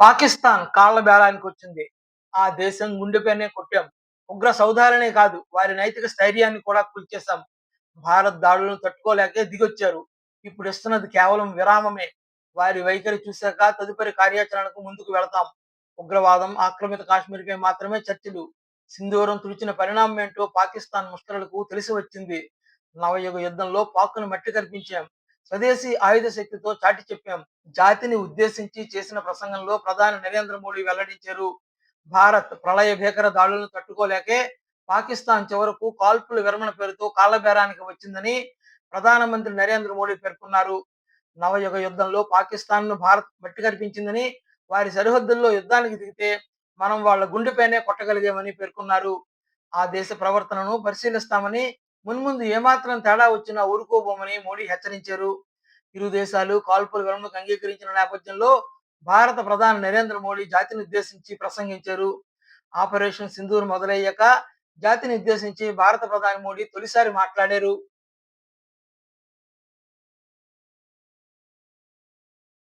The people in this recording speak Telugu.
పాకిస్తాన్ కాళ్ళ బేరానికి వచ్చింది. ఆ దేశం గుండెపైనే కొట్టాం. ఉగ్ర సౌధాలనే కాదు వారి నైతిక స్థైర్యాన్ని కూడా కూల్చేశాం. భారత్ దాడులను తట్టుకోలేకే దిగొచ్చారు. ఇప్పుడు ఇస్తున్నది కేవలం విరామమే. వారి వైఖరి చూశాక తదుపరి కార్యాచరణకు ముందుకు వెళతాం. ఉగ్రవాదం ఆక్రమిత కాశ్మీర్పై మాత్రమే చర్చలు. సింధూరం తుడిచిన పరిణామం ఏంటో పాకిస్తాన్ ముష్కరులకు తెలిసి వచ్చింది. నవయుగ యుద్ధంలో పాకును మట్టి కల్పించాం స్వదేశీ ఆయుధ శక్తితో చాటి చెప్పాం. జాతిని ఉద్దేశించి చేసిన ప్రసంగంలో ప్రధాని నరేంద్ర మోడీ వెల్లడించారు. భారత్ ప్రళయ భీకర దాడులను తట్టుకోలేకే పాకిస్తాన్ చివరకు కాల్పుల విరమణ పేరుతో కాళ్ళబేరానికి వచ్చిందని ప్రధానమంత్రి నరేంద్ర మోడీ పేర్కొన్నారు. నవయుగ యుద్ధంలో పాకిస్తాన్ను భారత్ మట్టి కనిపించిందని వారి సరిహద్దుల్లో యుద్ధానికి దిగితే మనం వాళ్ళ గుండెపైనే కొట్టగలిగామని పేర్కొన్నారు. ఆ దేశ ప్రవర్తనను పరిశీలిస్తామని మున్ముందు ఏమాత్రం తేడా వచ్చినా ఊరుకోబోమని మోడీ హెచ్చరించారు. ఇరు దేశాలు కాల్పుల విరమణకు అంగీకరించిన నేపథ్యంలో భారత ప్రధాని నరేంద్ర మోడీ జాతిని ఉద్దేశించి ప్రసంగించారు. ఆపరేషన్ సింధూర్ మొదలయ్యాక జాతిని ఉద్దేశించి భారత ప్రధాని మోడీ తొలిసారి మాట్లాడారు.